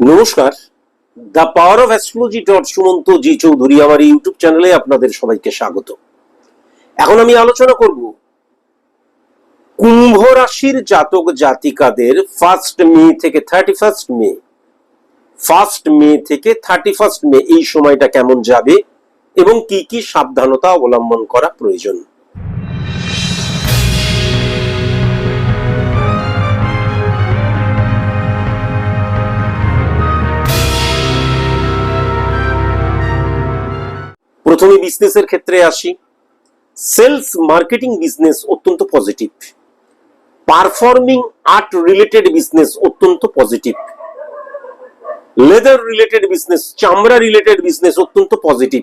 নমস্কার। The power of astrology dot Sumanta G Chowdhury, আমার YouTube চ্যানেলে আপনাদের সবাইকে স্বাগত। এখন আমি আলোচনা করব কুম্ভ রাশির জাতক জাতিকাদের ফার্স্ট মে থেকে thirty first May. First May থেকে থার্টি ফার্স্ট মে এই সময়টা কেমন যাবে এবং কি কি সাবধানতা অবলম্বন করা প্রয়োজন? প্রথমে বিজনেসের ক্ষেত্রে আসি। সেলস মার্কেটিং বিজনেস অত্যন্ত positive performing art related business অত্যন্ত পজিটিভ লেদার রিলেটেড বিজনেস চামড়া রিলেটেড বিজনেস অত্যন্ত positive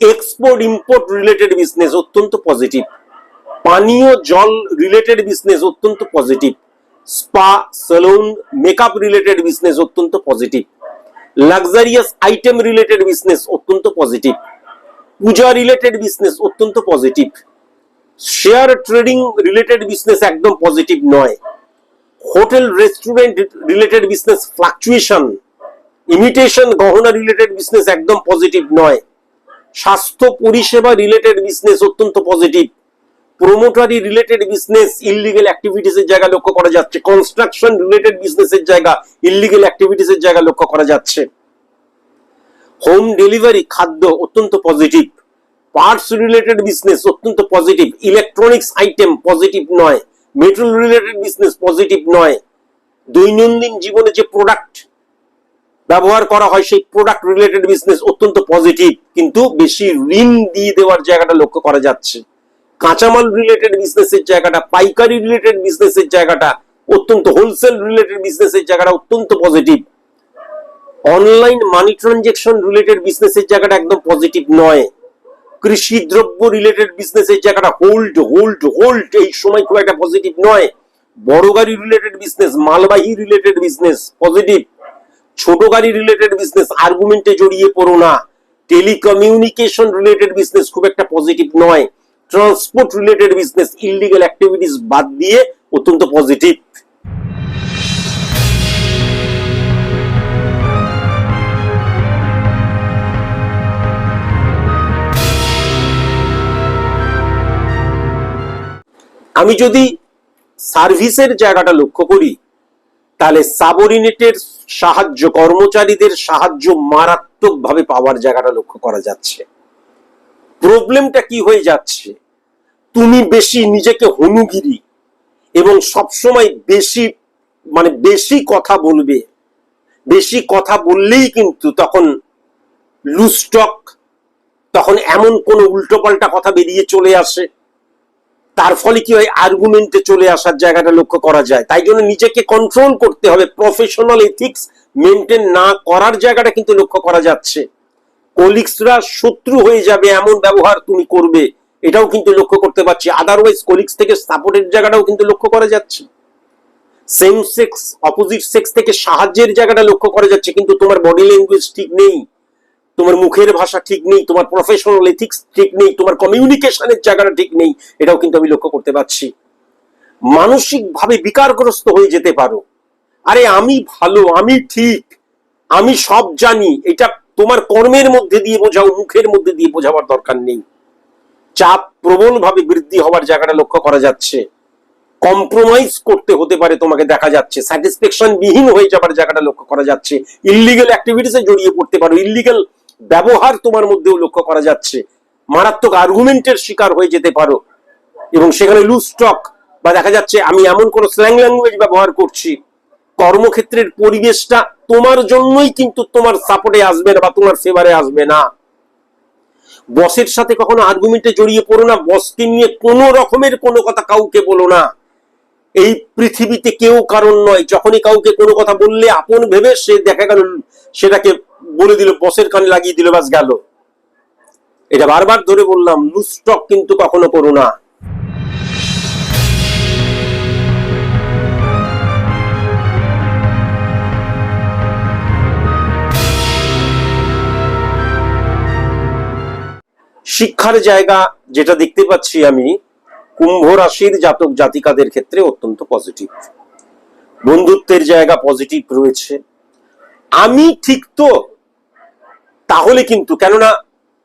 export import related business অত্যন্ত পজিটিভ পানীয়, জল রিলেটেড বিজনেস অত্যন্ত positive spa salon makeup related business অত্যন্ত positive luxurious item related business অত্যন্ত পজিটিভ পূজা related business অত্যন্ত positive share trading related business একদম পজিটিভ নয়। Hotel restaurant related business fluctuation imitation গহনা রিলেটেড বিজনেস একদম পজিটিভ নয়। স্বাস্থ্য পরিষেবা রিলেটেড বিজনেস অত্যন্ত পজিটিভ প্রোমোটারি রিলেটেড বিজনেস ইললিগেল অ্যাক্টিভিটিস এর জায়গা লক্ষ্য করা যাচ্ছে। কনস্ট্রাকশন রিলেটেড বিজনেসের জায়গা ইললিগেল অ্যাক্টিভিটিস এর জায়গা লক্ষ্য করা যাচ্ছে। হোম ডেলিভারি খাদ্য অত্যন্ত পজিটিভ পার্টস রিলেটেড বিজনেস অত্যন্ত পজিটিভ ইলেকট্রনিক্স আইটেম পজিটিভ নয় মেটাল রিলেটেড বিজনেস পজিটিভ নয়। দৈনন্দিন জীবনে যে প্রোডাক্ট ব্যবহার করা হয়, সেই প্রোডাক্ট রিলেটেড বিজনেস অত্যন্ত পজিটিভ কিন্তু বেশি ঋণ দিয়ে দেওয়ার জায়গাটা লক্ষ্য করা যাচ্ছে। কাঁচামাল রিলেটেড বিজনেসের জায়গাটা, পাইকারি রিলেটেড বিজনেসের জায়গাটা অত্যন্ত হোলসেল রিলেটেড বিজনেসের জায়গাটা অত্যন্ত positive online money transaction related বিজনেসের জায়গাটা একদম পজিটিভ নয়। কৃষি দ্রব্য রিলেটেড বিজনেসের জায়গাটা হোল্ড হোল্ড হোল্ড এই সময় খুব একটা পজিটিভ নয়। বড় গাড়ি রিলেটেড বিজনেস মালবাহী রিলেটেড বিজনেস পজিটিভ ছোট গাড়ি রিলেটেড বিজনেস আর্গুমেন্টে জড়িয়ে পড়ো না। টেলিকমিউনিকেশন রিলেটেড বিজনেস খুব একটা পজিটিভ নয়। Transport related business illegal activities বাদ দিয়ে অত্যন্ত পজিটিভ আমি যদি সার্ভিসের জায়গাটা লক্ষ্য করি, তাহলে সাবঅর্ডিনেটের সাহায্য, কর্মচারীদের সাহায্য মারাত্মকভাবে পাওয়ার জায়গাটা লক্ষ্য করা যাচ্ছে। প্রবলেমটা কি হয়ে যাচ্ছে? তুমি বেশি নিজেকে হনুগিরি এবং সবসময় বেশি মানে বেশি কথা বলবে। বেশি কথা বললেই কিন্তু তখন লুস্টক তখন এমন কোন উল্টোপাল্টা কথা বেরিয়ে চলে আসে। তার ফলে কি হয়? আর্গুমেন্টে চলে আসার জায়গাটা লক্ষ্য করা যায়। তাই জন্য নিজেকে কন্ট্রোল করতে হবে। প্রফেশনাল এথিক্স মেনটেন না করার জায়গাটা কিন্তু লক্ষ্য করা যাচ্ছে। কলিগসরা শত্রু হয়ে যাবে, এমন ব্যবহার তুমি করবে, এটাও কিন্তু লক্ষ্য করতে পারছি। আদারওয়াইজ কলিগস থেকে সাপোর্টের জায়গাটাও কিন্তু লক্ষ্য করা যাচ্ছে। সেম সেক্স অপোজিট সেক্স থেকে সাহায্যের জায়গাটা লক্ষ্য করা যাচ্ছে, কিন্তু তোমার বডি ল্যাঙ্গুয়েজ ঠিক নেই। তোমার মুখের ভাষা ঠিক নেই, তোমার প্রফেশনাল এথিক্স ঠিক নেই, তোমার কমিউনিকেশনের জায়গাটা ঠিক নেই, এটাও কিন্তু আমি লক্ষ্য করতে পারছি। মানসিক ভাবে বিকারগ্রস্ত হয়ে যেতে পারো। আরে আমি ভালো, আমি ঠিক, আমি সব জানি, এটা তোমার কর্মের মধ্যে দিয়ে বোঝাও, মুখের মধ্যে দিয়ে বোঝাবার দরকার নেই। চাপ প্রবল ভাবে বৃদ্ধি হওয়ার জায়গাটা লক্ষ্য করা যাচ্ছে। কম্প্রোমাইজ করতে হতে পারে তোমাকে দেখা যাচ্ছে। স্যাটিসফ্যাকশন বিহীন হয়ে যাবার জায়গাটা লক্ষ্য করা যাচ্ছে। ইলিগেল অ্যাক্টিভিটিসে জড়িয়ে পড়তে পারো। ইলিগেল ব্যবহার তোমার মধ্যেও লক্ষ্য করা যাচ্ছে। মারাত্মক আর্গুমেন্টের শিকার হয়ে যেতে পারো। এবং সেখানে লুজ স্টক বা দেখা যাচ্ছে আমি এমন কোন স্ল্যাং ল্যাঙ্গুয়েজ ব্যবহার করছি। কর্মক্ষেত্রের পরিবেশটা তোমার জন্যই কিন্তু তোমার সাপোর্টে আসবে না বা তোমার ফেভারে আসবে না। বসের সাথে কখনো আর্গুমেন্টে জড়িয়ে পড়ো না। বসকে নিয়ে কোনো রকমের কোনো কথা কাউকে বলো না। এই পৃথিবীতে কেউ কারণ নয়। যখনই কাউকে কোনো কথা বললে আপন ভেবে সে দেখা গেল, সেটাকে বলে দিল, বসের কানে লাগিয়ে দিল বাস গেল। এটা বারবার ধরে বললাম লুস্টক কিন্তু কখনো করো না। শিক্ষার জায়গা যেটা দেখতে পাচ্ছি আমি কুম্ভ রাশির জাতক জাতিকাদের ক্ষেত্রে অত্যন্ত পজিটিভ বন্ধুত্বের জায়গা পজিটিভ রয়েছে। আমি ঠিক তো, তাহলে কিন্তু, কেননা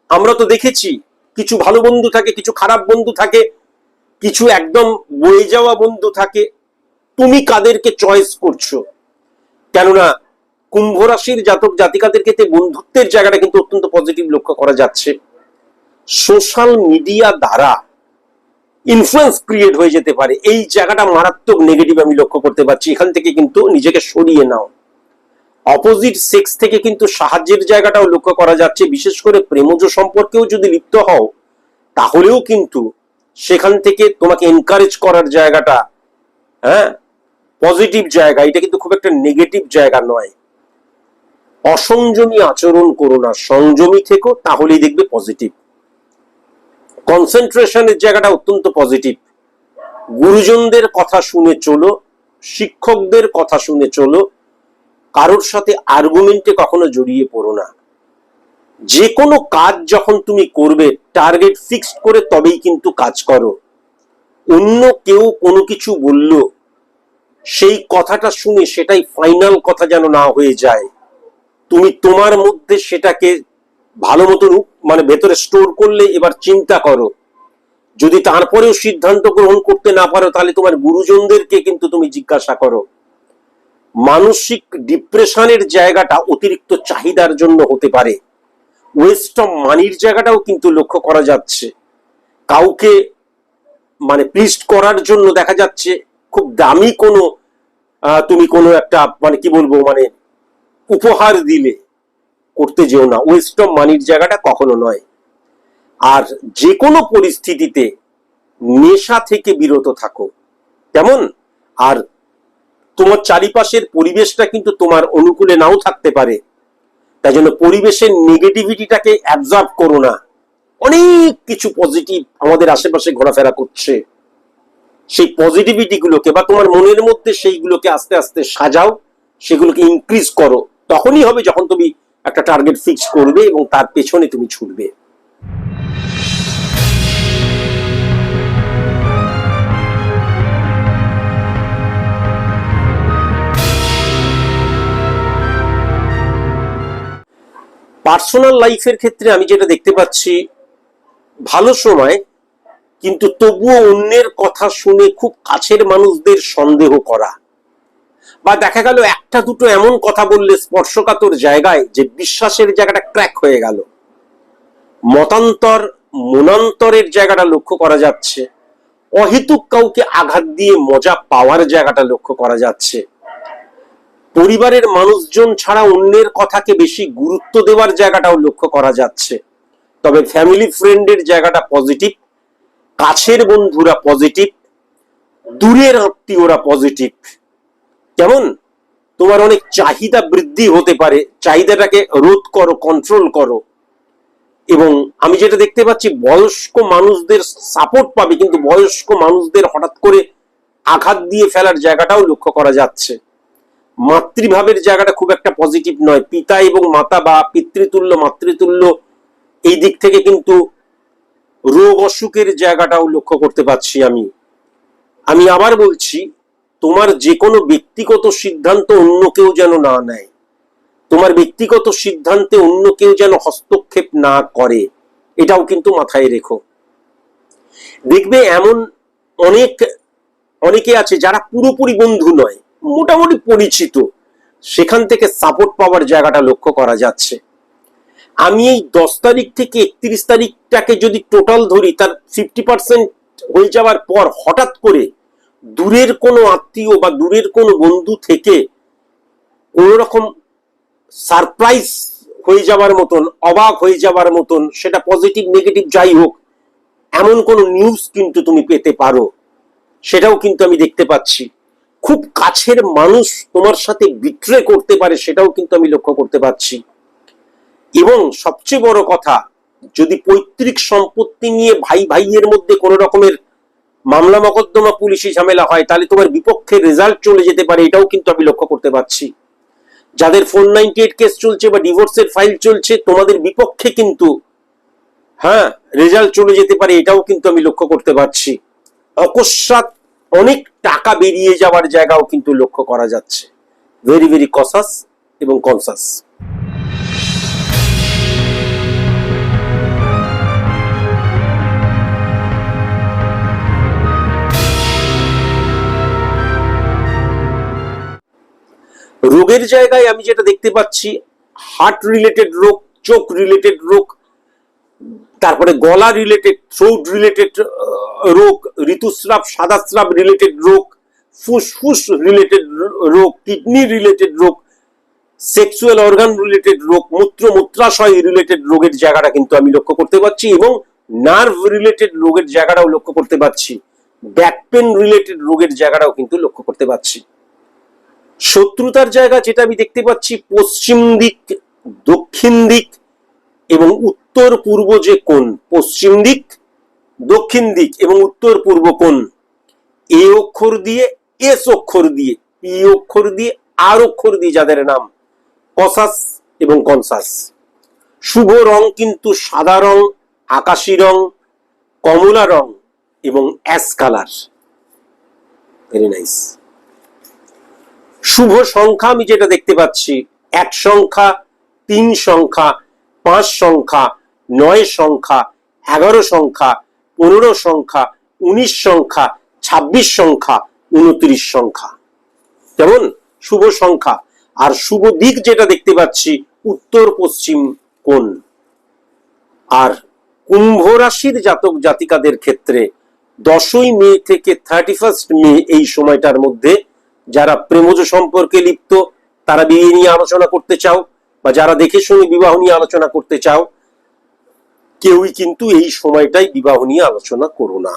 আমরা তো দেখেছি, কিছু ভালো বন্ধু থাকে, কিছু খারাপ বন্ধু থাকে, কিছু একদম বয়ে যাওয়া বন্ধু থাকে। তুমি কাদেরকে চয়েস করছ? কেননা কুম্ভ রাশির জাতক জাতিকাদের ক্ষেত্রে বন্ধুত্বের জায়গাটা কিন্তু অত্যন্ত পজিটিভ লক্ষ্য করা যাচ্ছে। সোশ্যাল মিডিয়া দ্বারা ইনফ্লুয়েন্স ক্রিয়েট হয়ে যেতে পারে। এই জায়গাটা মারাত্মক নেগেটিভ আমি লক্ষ্য করতে পারছি। এখান থেকে কিন্তু নিজেকে সরিয়ে নাও। অপোজিট সেক্স থেকে কিন্তু সাহায্যের জায়গাটাও লক্ষ্য করা যাচ্ছে। বিশেষ করে প্রেমজ সম্পর্কেও যদি লিপ্ত হও, তাহলেও কিন্তু সেখান থেকে তোমাকে এনকারেজ করার জায়গাটা হ্যাঁ পজিটিভ জায়গা। এটা কিন্তু খুব একটা নেগেটিভ জায়গা নয়। অসংযমী আচরণ করো না। সংযমী থেকো, তাহলেই দেখবে পজিটিভ কনসেন্ট্রেশনের জায়গাটা অত্যন্ত পজিটিভ। গুরুজনদের কথা শুনে চলো, শিক্ষকদের কথা শুনে চলো, কারোর সাথে আর্গুমেন্টে কখনো জড়িয়ে পড়ো না। যে কোনো কাজ যখন তুমি করবে টার্গেট ফিক্সড করে তবেই কিন্তু কাজ করো। অন্য কেউ কোনো কিছু বলল, সেই কথাটা শুনে সেটাই ফাইনাল কথা যেন না হয়ে যায়। তুমি তোমার মধ্যে সেটাকে ভালো মতন মানে ভেতরে স্টোর করলে এবার চিন্তা করো। যদি তারপরেও সিদ্ধান্ত গ্রহণ করতে না পারো, তাহলে তোমার গুরুজনদেরকে কিন্তু তুমি জিজ্ঞাসা করো। মানসিক ডিপ্রেশনের জায়গাটা অতিরিক্ত চাহিদার জন্য হতে পারে। ওয়েস্ট অফ মানির জায়গাটাও কিন্তু লক্ষ্য করা যাচ্ছে। কাউকে মানে প্লিস্ট করার জন্য দেখা যাচ্ছে, খুব দামি কোনো তুমি কোনো একটা মানে কি বলব মানে উপহার দিলে। করতে যেও না। ওয়েস্ট অফ মানির জায়গাটা কখনো নয়। আর যে কোনো পরিস্থিতিতে নেশা থেকে বিরত থাকো। কেমন? আর তোমার চারিপাশের পরিবেশটা কিন্তু তোমার অনুকূলে নাও থাকতে পারে। তাই জন্য পরিবেশের নেগেটিভিটিটাকে অ্যাবজর্ব করো না। অনেক কিছু পজিটিভ আমাদের আশেপাশে ঘোরাফেরা করছে। সেই পজিটিভিটিগুলোকে বা তোমার মনের মধ্যে সেইগুলোকে আস্তে আস্তে সাজাও, সেগুলোকে ইনক্রিজ করো। তখনই হবে যখন তুমি একটা টার্গেট ফিক্স করবে এবং তার পেছনে তুমি ছুটবে। পার্সোনাল লাইফের ক্ষেত্রে আমি যেটা দেখতে পাচ্ছি, ভালো সময়, কিন্তু তবুও অন্যের কথা শুনে খুব কাছের মানুষদের সন্দেহ করা। বা দেখা গেল একটা দুটো এমন কথা বললে স্পর্শকাতর জায়গায় যে বিশ্বাসের জায়গাটা ক্র্যাক হয়ে গেল। মতান্তর, মনান্তরের জায়গাটা লক্ষ্য করা যাচ্ছে। অহেতুক কাউকে আঘাত দিয়ে মজা পাওয়ার জায়গাটা লক্ষ্য করা যাচ্ছে। পরিবারের মানুষজন ছাড়া অন্যের কথাকে বেশি গুরুত্ব দেওয়ার জায়গাটাও লক্ষ্য করা যাচ্ছে। তবে ফ্যামিলি ফ্রেন্ডের জায়গাটা পজিটিভ কাছের বন্ধুরা পজিটিভ দূরের আত্মীয়রা পজিটিভ কেমন তোমার অনেক চাহিদা বৃদ্ধি হতে পারে, চাহিদাটাকে রোধ করো কন্ট্রোল করো। এবং আমি যেটা দেখতে পাচ্ছি, বয়স্ক মানুষদের সাপোর্ট পাবে, কিন্তু বয়স্ক মানুষদের হঠাৎ করে আঘাত দিয়ে ফেলার জায়গাটাও লক্ষ্য করা যাচ্ছে। মাতৃভাবের জায়গাটা খুব একটা পজিটিভ নয়। পিতা এবং মাতা বা পিতৃতুল্য, মাতৃতুল্য, এই দিক থেকে কিন্তু রোগ অসুখের জায়গাটাও লক্ষ্য করতে পারছি আমি। আমি আবার বলছি তোমার যে কোনো ব্যক্তিগত সিদ্ধান্ত অন্য কেউ যেন না নেয়। তোমার ব্যক্তিগত সিদ্ধান্তে অন্য কেউ যেন হস্তক্ষেপ না করে, এটাও কিন্তু মাথায় রেখো। দেখবে এমন অনেক, অনেকে আছে যারা পুরোপুরি বন্ধু নয়, মোটামুটি পরিচিত। সেখান থেকে সাপোর্ট পাওয়ার জায়গাটা লক্ষ্য করা যাচ্ছে। আমি এই দশ তারিখ থেকে একত্রিশ তারিখটাকে যদি টোটাল ধরি, তার ফিফটি পার্সেন্ট হয়ে যাওয়ার পর হঠাৎ করে দূরের কোনো আত্মীয় বা দূরের কোনো বন্ধু থেকে কোনো রকম সারপ্রাইজ হয়ে যাওয়ার মতন, অবাক হয়ে যাওয়ার মতন, সেটা পজিটিভ নেগেটিভ যাই হোক, এমন কোনো নিউজ কিন্তু তুমি পেতে পারো। সেটাও কিন্তু আমি দেখতে পাচ্ছি। খুব কাছের মানুষ তোমার সাথে বিক্রয় করতে পারে, সেটাও কিন্তু আমি লক্ষ্য করতে পারছি এবং সবচেয়ে বড় কথা, যদি পৈতৃক সম্পত্তি নিয়ে ভাই ভাইয়ের মধ্যে কোনো রকমের মামলা মকদ্দমা, পুলিশি ঝামেলা হয়, তাহলে তোমার বিপক্ষে রেজাল্ট চলে যেতে পারে, এটাও কিন্তু আমি লক্ষ্য করতে পারছি। যাদের ফোর নাইনটি এইট কেস চলছে বা ডিভোর্সের ফাইল চলছে, তোমাদের বিপক্ষে কিন্তু হ্যাঁ রেজাল্ট চলে যেতে পারে, এটাও কিন্তু আমি লক্ষ্য করতে পারছি। অকস্মাৎ অনেক টাকা বেরিয়ে যাওয়ার জায়গাও কিন্তু লক্ষ্য করা যাচ্ছে। ভেরি ভেরি কসাস এবং কনসাস রোগের জায়গায় আমি যেটা দেখতে পাচ্ছি হার্ট রিলেটেড রোগ চোখ রিলেটেড রোগ, তারপরে গলা রিলেটেড থ্রোট রিলেটেড রোগ, ঋতুস্রাব, সাদাস্রাব রিলেটেড রোগ ফুসফুস রিলেটেড রোগ কিডনি রিলেটেড রোগ সেক্সুয়াল অর্গান রিলেটেড রোগ, মূত্র মূত্রাশয় রিলেটেড রোগের জায়গাটা কিন্তু আমি লক্ষ্য করতে পারছি এবং নার্ভ রিলেটেড রোগের জায়গাটাও লক্ষ্য করতে পারছি ব্যাক পেন রিলেটেড রোগের জায়গাটাও কিন্তু লক্ষ্য করতে পারছি শত্রুতার জায়গা যেটা আমি দেখতে পাচ্ছি, পশ্চিম দিক, দক্ষিণ দিক এবং উত্তর পূর্ব যে কোণ, পশ্চিম দিক, দক্ষিণ দিক এবং উত্তর পূর্ব কোণ, এ অক্ষর দিয়ে, এস অক্ষর দিয়ে, পি অক্ষর দিয়ে, আর অক্ষর দিয়ে যাদের নাম, কসাস এবং কনসাস। শুভ রং কিন্তু সাদা রং, আকাশি রং, কমলা রং এবং অ্যাশ কালার। ভেরি নাইস শুভ সংখ্যা আমি যেটা দেখতে পাচ্ছি, এক সংখ্যা, তিন সংখ্যা, পাঁচ সংখ্যা, নয় সংখ্যা, এগারো সংখ্যা, পনেরো সংখ্যা, উনিশ সংখ্যা, ছাব্বিশ সংখ্যা, উনত্রিশ সংখ্যা। কেমন শুভ সংখ্যা। আর শুভ দিক যেটা দেখতে পাচ্ছি, উত্তর পশ্চিম কোণ। আর কুম্ভ রাশির জাতক জাতিকাদের ক্ষেত্রে দশই মে থেকে থার্টি ফার্স্ট মে এই সময়টার মধ্যে যারা প্রেমজ সম্পর্কে লিপ্ত, তারা বিয়ে নিয়ে আলোচনা করতে চাও বা যারা দেখে শুনে বিবাহ নিয়ে আলোচনা করতে চাও, কেউই কিন্তু এই সময়টাই বিবাহ নিয়ে আলোচনা করো না।